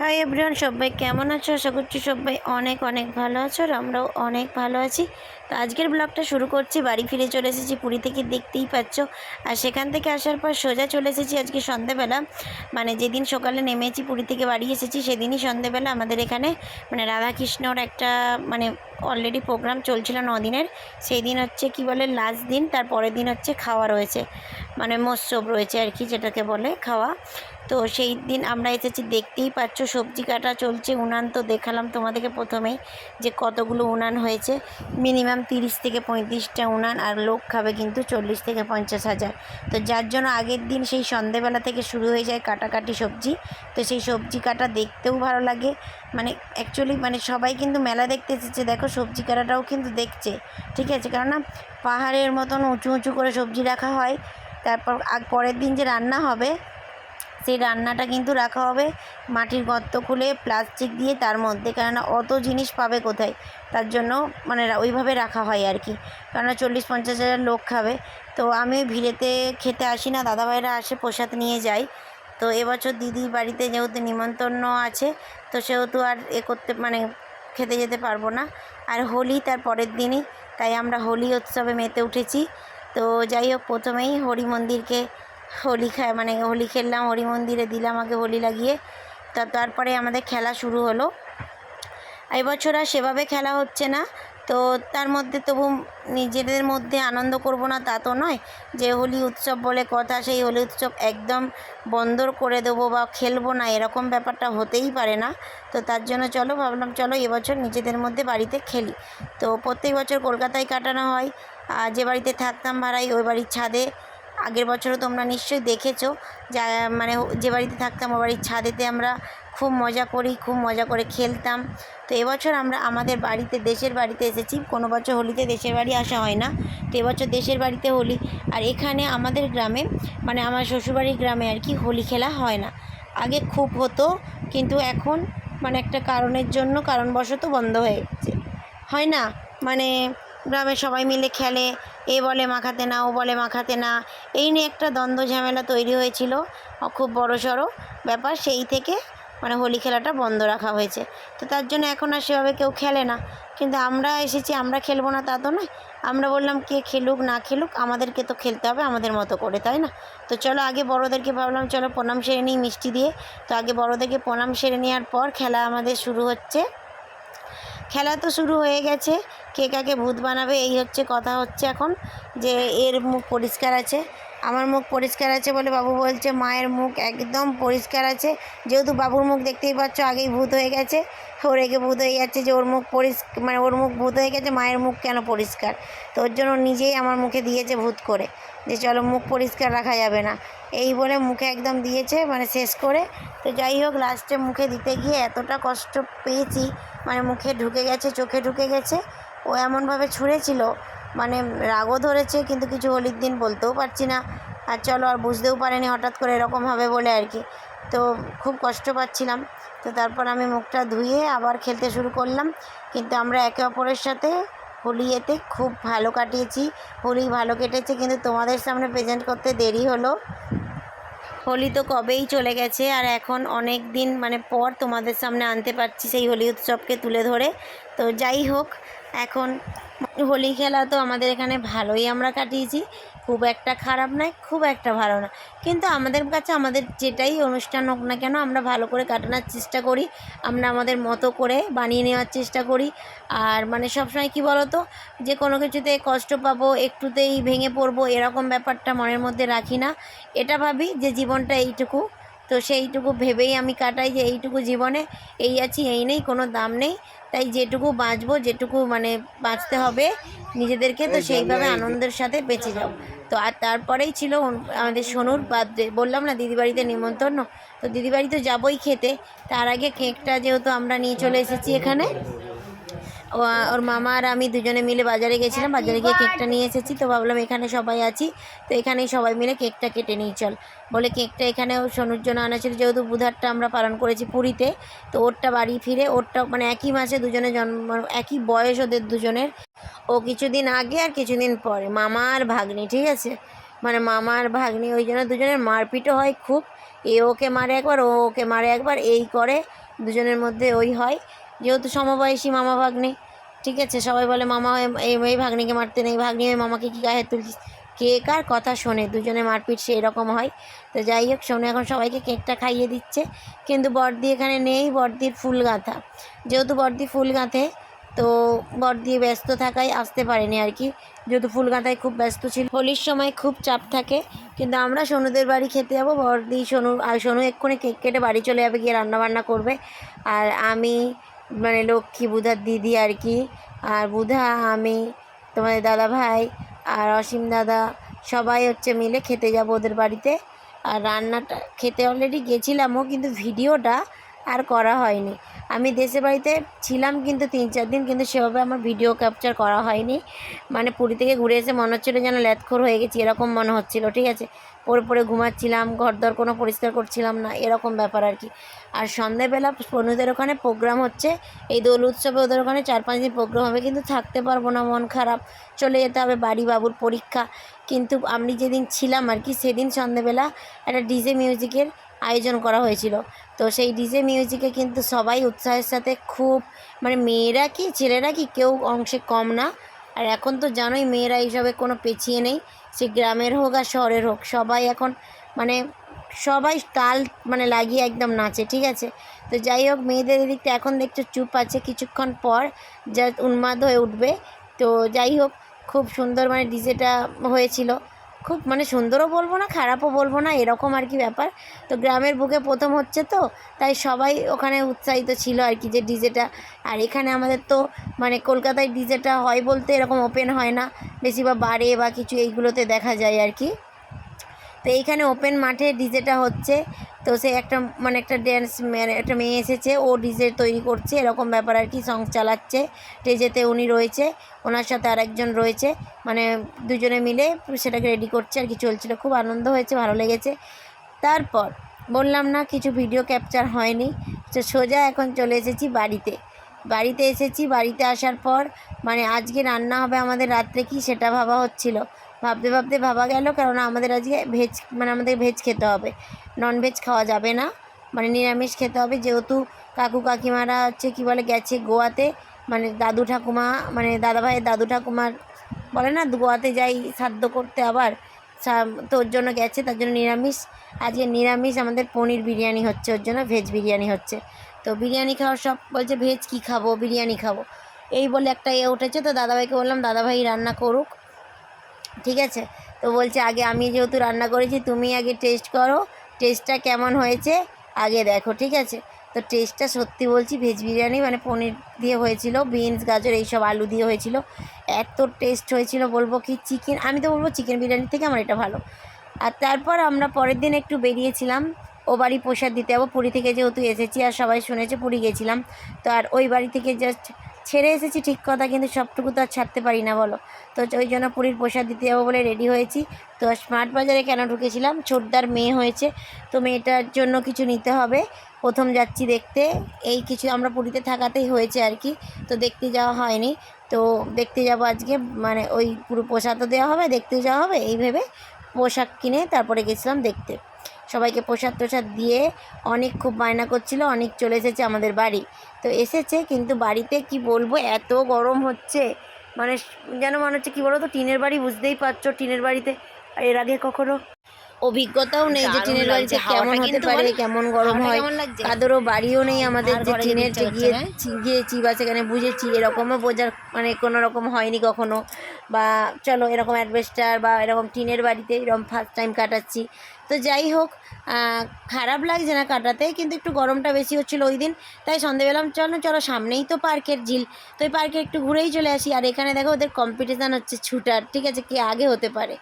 Hi everyone সবাই কেমন আছো? আশা করছি সবাই অনেক অনেক ভালো আছো আর আমরাও অনেক ভালো আছি। তো আজকের ব্লগটা শুরু করছি, বাড়ি ফিরে চলে এসেছি, পুরী থেকে দেখতেই পাচ্ছ। আর সেখান থেকে আসার পর সোজা চলে এসেছি আজকে সন্ধেবেলা। মানে যেদিন সকালে নেমেছি, পুরী থেকে বাড়ি এসেছি, সেদিনই সন্ধেবেলা আমাদের এখানে মানে রাধাকৃষ্ণর একটা মানে অলরেডি প্রোগ্রাম চলছিল দিনের সেই দিন হচ্ছে কি বলে লাস্ট দিন, তার পরের দিন হচ্ছে খাওয়া রয়েছে। মানে মৎসব রয়েছে আর কি, যেটাকে বলে খাওয়া। তো সেই দিন আমরা এসেছি, দেখতেই পাচ্ছ সবজি কাটা চলছে উনান। তো দেখালাম তোমাদেরকে প্রথমেই যে কতগুলো উনান হয়েছে। মিনিমাম তিরিশ থেকে পঁয়ত্রিশটা উনান আর লোক খাবে কিন্তু চল্লিশ থেকে পঞ্চাশ হাজার। তো যার জন্য আগের দিন সেই সন্ধেবেলা থেকে শুরু হয়ে যায় কাটাকাটি সবজি। তো সেই সবজি কাটা দেখতেও ভালো লাগে। মানে অ্যাকচুয়ালি মানে সবাই কিন্তু মেলা দেখতে এসেছে। দেখো সবজি কাটাটাও কিন্তু দেখছে। ঠিক আছে? কেননা পাহাড়ের মতন উঁচু উঁচু করে সবজি রাখা হয়। তারপর পরের দিন যে রান্না হবে সেই রান্নাটা কিন্তু রাখা হবে মাটির গর্ত খুলে প্লাস্টিক দিয়ে তার মধ্যে, কেননা অত জিনিস পাবে কোথায়? তার জন্য মানে ওইভাবে রাখা হয় আর কি। কেননা চল্লিশ পঞ্চাশ হাজার লোক খাবে। তো আমি ভিড়েতে খেতে আসি না, দাদাভাইরা আসে প্রসাদ নিয়ে যায়। তো এবছর দিদি বাড়িতে যেহেতু নিমন্ত্রণ আছে, তো সেহেতু আর এ করতে মানে খেতে যেতে পারব না। আর হোলি তার পরের দিনই, তাই আমরা হোলি উৎসবে মেতে উঠেছি। তো যাই হোক, প্রথমেই হরি মন্দিরকে হোলি খায় মানে হোলি খেললাম, হরি মন্দিরে দিলাম আগে হোলি লাগিয়ে। তা তারপরে আমাদের খেলা শুরু হলো। এবছর আর সেভাবে খেলা হচ্ছে না। তো তার মধ্যে তবু নিজেদের মধ্যে আনন্দ করব না তা তো নয়। যে হোলি উৎসব বলে কথা, সেই হোলি উৎসব একদম বন্দর করে দেবো বা খেলব না, এরকম ব্যাপারটা হতেই পারে না। তো তার জন্য চলো, ভাবলাম চলো এবছর নিজেদের মধ্যে বাড়িতে খেলি। তো প্রত্যেক বছর কলকাতায় কাটানো হয়। আর যে বাড়িতে থাকতাম ভাড়াই ওই বাড়ির ছাদে আগের বছরও তোমরা নিশ্চয়ই দেখেছ যা মানে যে বাড়িতে থাকতাম ও বাড়ির ছাদেতে আমরা খুব মজা করি, খুব মজা করে খেলতাম। তো এবছর আমরা আমাদের বাড়িতে, দেশের বাড়িতে এসেছি। কোনো বছর হোলিতে দেশের বাড়ি আসা হয় না। তো এবছর দেশের বাড়িতে হোলি। আর এখানে আমাদের গ্রামে মানে আমার শ্বশুরবাড়ির গ্রামে আর কি হোলি খেলা হয় না। আগে খুব হতো, কিন্তু এখন মানে একটা কারণের জন্য কারণবশত বন্ধ হয়ে গেছে হয় না? মানে গ্রামে সবাই মিলে খেলে, এ বলে মাখাতে না, ও বলে মাখাতে না। এই নিয়ে একটা দ্বন্দ্ব ঝামেলা তৈরি হয়েছিল, খুব বড় সড়ো ব্যাপার। সেই থেকে মানে হোলি খেলাটা বন্ধ রাখা হয়েছে। তো তার জন্য এখন আর সেভাবে কেউ খেলে না। কিন্তু আমরা এসেছি, আমরা খেলব না তা তো নয়। আমরা বললাম, কে খেলুক, না খেলুক, আমাদেরকে তো খেলতে হবে, আমাদের মতো করে তাই না? তো চলো আগে বড়োদেরকে ভাবলাম, চলো প্রণাম সেরে নিই মিষ্টি দিয়ে। তো আগে বড়োদেরকে প্রণাম সেরে নেওয়ার পর খেলা আমাদের শুরু হচ্ছে। খেলা তো শুরু হয়ে গেছে। কে কাকে ভূত বানাবে, এই হচ্ছে কথা হচ্ছে এখন যে এর মুখ পরিষ্কার আছে। আমার মুখ পরিষ্কার আছে বলে বাবু বলছে, মায়ের মুখ একদম পরিষ্কার আছে। যেহেতু বাবুর মুখ দেখতেই পাচ্ছ আগেই ভূত হয়ে গেছে। ওর রেগে ভূত হয়ে যাচ্ছে যে ওর মুখ পরিষ্কার মানে ওর মুখ ভূত হয়ে গেছে, মায়ের মুখ কেন পরিষ্কার? তো ওর জন্য নিজেই আমার মুখে দিয়েছে ভূত করে। যে চলো মুখ পরিষ্কার রাখা যাবে না। এই বলে মুখে একদম দিয়েছে মানে শেষ করে। তো যাই হোক, লাস্টে মুখে দিতে গিয়ে এতটা কষ্ট পেয়েছি মানে মুখে ঢুকে গেছে, চোখে ঢুকে গেছে। ও এমনভাবে ছুঁড়েছিল মানে রাগও ধরেছে, কিন্তু কিছু হোলির দিন বলতেও পারছি না। আর চলো, আর বুঝতেও পারেনি হঠাৎ করে এরকম হবে বলে আর কি। তো খুব কষ্ট পাচ্ছিলাম। তো তারপর আমি মুখটা ধুয়ে আবার খেলতে শুরু করলাম। কিন্তু আমরা একে অপরের সাথে হোলি এতে খুব ভালো কাটিয়েছি। হোলি ভালো কেটেছে, কিন্তু তোমাদের সামনে প্রেজেন্ট করতে দেরি হলো। হোলি তো কবেই চলে গেছে, আর এখন অনেক দিন মানে পর তোমাদের সামনে আনতে পারছি সেই হোলি উৎসবকে তুলে ধরে। তো যাই হোক, এখন হোলি খেলা তো আমাদের এখানে ভালোই আমরা কাটিয়েছি। খুব একটা খারাপ নয়, খুব একটা ভালো না। কিন্তু আমাদের কাছে আমাদের যেটাই অনুষ্ঠান হোক না কেন আমরা ভালো করে কাটানোর চেষ্টা করি। আমরা আমাদের মতো করে বানিয়ে নেওয়ার চেষ্টা করি। আর মানে সবসময় কী বলো তো যে কোনো কিছুতে কষ্ট পাবো, একটুতেই ভেঙে পড়ব, এরকম ব্যাপারটা মনের মধ্যে রাখি না। এটা ভাবি যে জীবনটা এইটুকু। তো সেইটুকু ভেবেই আমি কাটাই যে এইটুকু জীবনে এই আছি এই নেই কোনো দাম নেই। তাই যেটুকু বাঁচবো যেটুকু মানে বাঁচতে হবে নিজেদেরকে তো সেইভাবে আনন্দের সাথে বেঁচে যাও তো আর তারপরেই ছিল আমাদের সোনুর বার্থডে। বললাম না দিদি বাড়িতে নিমন্ত্রণ। তো দিদি বাড়ি তো যাবোই খেতে। তার আগে কেকটা যেহেতু আমরা নিয়ে চলে এসেছি এখানে। ওর মামা আর আমি দুজনে মিলে বাজারে গেছিলাম। বাজারে গিয়ে কেকটা নিয়ে এসেছি। তো ভাবলাম এখানে সবাই আছি। তো এখানেই সবাই মিলে কেকটা কেটে নিই চল। বলে কেকটা এখানে সোনুর জন্য আনা ছিল। যেহেতু বুধারটা আমরা পালন করেছি পুরীতে তো ওরটা বাড়ি ফিরে ওরটা মানে একই মাসে দুজনে জন্ম একই বয়স ওদের দুজনের। ও কিছুদিন আগে আর কিছুদিন পরে। মামা আর ভাগ্নি ঠিক আছে? মানে মামা আর ভাগ্নি ওই জন্য দুজনের মারপিটও হয় খুব। এ ওকে মারে একবার ও ওকে মারে একবার এই করে দুজনের মধ্যে ওই হয়। যেহেতু সমবয়সী মামা ভাগ্নে, ঠিক আছে? সবাই বলে, মামা, এই ভাগ্নিকে মারতে নেই, ভাগ্নি হয়ে মামাকে কী গায়ে তুলছিস? কে কার কথা শোনে, দুজনে মারপিট সেই রকম হয়। তো যাই হোক শোনে এখন সবাইকে কেকটা খাইয়ে দিচ্ছে। কিন্তু বর্দি এখানে নেই, বর্দির ফুল গাঁথা। যেহেতু বর্দি ফুল গাঁথে, তো বর্দি ব্যস্ত থাকায় আসতে পারেনি আর কি। যেহেতু ফুল গাঁথায় খুব ব্যস্ত ছিল, হোলির সময় খুব চাপ থাকে। কিন্তু আমরা সোনুদের বাড়ি খেতে যাব, বর্দি, সোনু, আর সোনু এক্ষুনি কেক কেটে বাড়ি চলে যাবে, গিয়ে রান্নাবান্না করবে। আর আমি মানে লক্ষ্মী, বুধার দিদি আর কি। আর বুধা, আমি, তোমাদের দাদা ভাই আর অসীম দাদা সবাই হচ্ছে মিলে খেতে যাব ওদের বাড়িতে। আর রান্নাটা, খেতে অলরেডি গেছিলামও, কিন্তু ভিডিওটা আর করা হয়নি। আমি দেশের বাড়িতে ছিলাম কিন্তু তিন চার দিন কিন্তু সেভাবে আমার ভিডিও ক্যাপচার করা হয়নি। মানে পুরী থেকে ঘুরে এসে মনে হচ্ছিল যেন ল্যাথখোর হয়ে গেছি, এরকম মনে হচ্ছিল, ঠিক আছে? পরে পরে ঘুমাচ্ছিলাম ঘর দর কোনো পরিষ্কার করছিলাম না, এরকম ব্যাপার আর কি। আর সন্ধেবেলা বন্ধুদের ওখানে প্রোগ্রাম হচ্ছে, এই দোল উৎসবে ওদের ওখানে চার পাঁচ দিন প্রোগ্রাম হবে, কিন্তু থাকতে পারব না, মন খারাপ। চলে যেতে হবে বাড়ি বাবুর পরীক্ষা। কিন্তু আমি যেদিন ছিলাম আর কি, সেদিন সন্ধেবেলা একটা ডিজে মিউজিকের আয়োজন করা হয়েছিল। তো সেই ডিজে মিউজিকে কিন্তু সবাই উৎসাহের সাথে খুব মানে মেয়েরা কি, ছেলেরা কি কেউ অংশে কম না। আর এখন তো জানোই মেয়েরা এইসবে কোনো পেছিয়ে নেই। সে গ্রামের হোক আর শহরের হোক, সবাই এখন মানে সবাই তাল মানে লাগিয়ে একদম নাচে, ঠিক আছে? তো যাই হোক, মেয়েদের এদিকটা এখন দেখছ চুপ আছে কিছুক্ষণ পর যা উন্মাদ হয়ে উঠবে। তো যাই হোক, খুব সুন্দর মানে ডিজেটা হয়েছিল। খুব মানে সুন্দরও বলব না, খারাপও বলব না, এরকম আর কি ব্যাপার। তো গ্রামের বুকে প্রথম হচ্ছে তো, তাই সবাই ওখানে উৎসাহিত ছিল আর কি যে ডিজেটা আর এখানে আমাদের তো মানে কলকাতায় ডিজেটা হয় বলতে এরকম ওপেন হয় না বেশি বা বারে বা কিছু এইগুলোতে দেখা যায় আর কি। তো এইখানে ওপেন মাঠে ডিজেটা হচ্ছে তো সে একটা মানে একটা ড্যান্স মানে একটা মেয়ে এসেছে, ও ডিজে তৈরি করছে, এরকম ব্যাপার আর কি সং চালাচ্ছে। স্টেজেতে উনি রয়েছে, ওনার সাথে আরেকজন রয়েছে মানে দুজনে মিলে সেটাকে রেডি করছে, আর কি চলছিল। খুব আনন্দ হয়েছে, ভালো লেগেছে। তারপর বললাম না, কিছু ভিডিও ক্যাপচার হয়নি। তো সোজা এখন চলে এসেছি বাড়িতে। বাড়িতে এসেছি, বাড়িতে আসার পর মানে আজকে রান্না হবে আমাদের রাত্রে কি সেটা ভাবা হচ্ছিল। ভাবতে ভাবতে ভাবা গেল কারণ আমাদের আজকে ভেজ মানে আমাদের ভেজ খেতে হবে। নন ভেজ খাওয়া যাবে না মানে নিরামিষ খেতে হবে। যেহেতু কাকু কাকিমারা হচ্ছে কি বলে, গেছে গোয়াতে মানে দাদু ঠাকুমা মানে দাদা ভাইয়ের দাদু ঠাকুমার বলে না, গোয়াতে যাই সাধ্য করতে আবার তোর জন্য গেছে, তার জন্য নিরামিষ। আজকে নিরামিষ, আমাদের পনির বিরিয়ানি হচ্ছে, ওর জন্য ভেজ বিরিয়ানি হচ্ছে। তো বিরিয়ানি খাওয়ার সব বলছে ভেজ কী খাব? বিরিয়ানি খাব? এই বলে একটা এ উঠেছে, তো দাদাভাইকে বললাম, দাদাভাই রান্না করুক। ঠিক আছে? তো বলছে, আগে আমি যেহেতু রান্না করেছি, তুমি আগে টেস্ট করো। টেস্টটা কেমন হয়েছে? আগে দেখো, ঠিক আছে? তো টেস্টটা সত্যি বলছি ভেজ বিরিয়ানি মানে পনির দিয়ে হয়েছিল বিনস গাজর এইসব আলু দিয়ে হয়েছিল। এত টেস্ট হয়েছিল বলব কি চিকেন আমি তো বলব চিকেন বিরিয়ানি থেকে আমার এটা ভালো। আর তারপর আমরা পরের দিন একটু বেরিয়েছিলাম, ও বাড়ি প্রসাদ দিতে যাব। পুরী থেকে যেহেতু এসেছি, আর সবাই শুনেছে পুরী গেছিলাম। তো আর ওই বাড়ি থেকে জাস্ট ছেড়ে এসেছি ঠিক কথা, কিন্তু সবটুকু তো আর ছাড়তে পারি না, বলো। তো ওই জন্য পুরীর প্রসাদ দিতে যাব বলে রেডি হয়েছি। তো স্মার্ট বাজারে কেন ঢুকেছিলাম? ছোটদার মেয়ে হয়েছে, তো মেয়েটার জন্য কিছু নিতে হবে। প্রথম যাচ্ছি দেখতে, এই কিছু আমরা পুরীতে থাকাতেই হয়েছে আর কি, তো দেখতে যাওয়া হয়নি। তো দেখতে যাব আজকে মানে ওই পুরো প্রসাদও দেওয়া হবে, দেখতে যাওয়া হবে, এই ভেবে পোশাক কিনে তারপরে গেছিলাম দেখতে। সবাইকে প্রসাদ টোসাদ দিয়ে অনেক খুব বায়না করছিল, অনেক চলে এসেছে আমাদের বাড়ি। তো এসেছে, কিন্তু বাড়িতে কি বলব, এত গরম হচ্ছে। মানে যেন মনে হচ্ছে, কী বলো তো টিনের বাড়ি বুঝতেই পারছ, টিনের বাড়িতে। এর আগে কখনো অভিজ্ঞতাও নেই যে টিনের বাড়িতে কেমন হতে পারে কেমন গরম হয় কাদেরও বাড়িও নেই আমাদের যে টিনের যে গিয়ে গিয়েছি বা সেখানে বুঝেছি এরকমও বোঝার মানে কোনো রকম হয়নি কখনো। বা চলো এরকম অ্যাডভেস্টার বা এরকম টিনের বাড়িতে এরকম ফার্স্ট টাইম কাটাচ্ছি। তো যাই হোক খারাপ লাগছে না কাটাতে কিন্তু একটু গরমটা বেশি হচ্ছিল ওই দিন তাই সন্ধেবেলা চলো চলো সামনেই তো পার্কের ঝিল। তো ওই পার্কে একটু ঘুরেই চলে আসি। আর এখানে দেখো ওদের কম্পিটিশান হচ্ছে ছুটার ঠিক আছে কে আগে হতে পারে।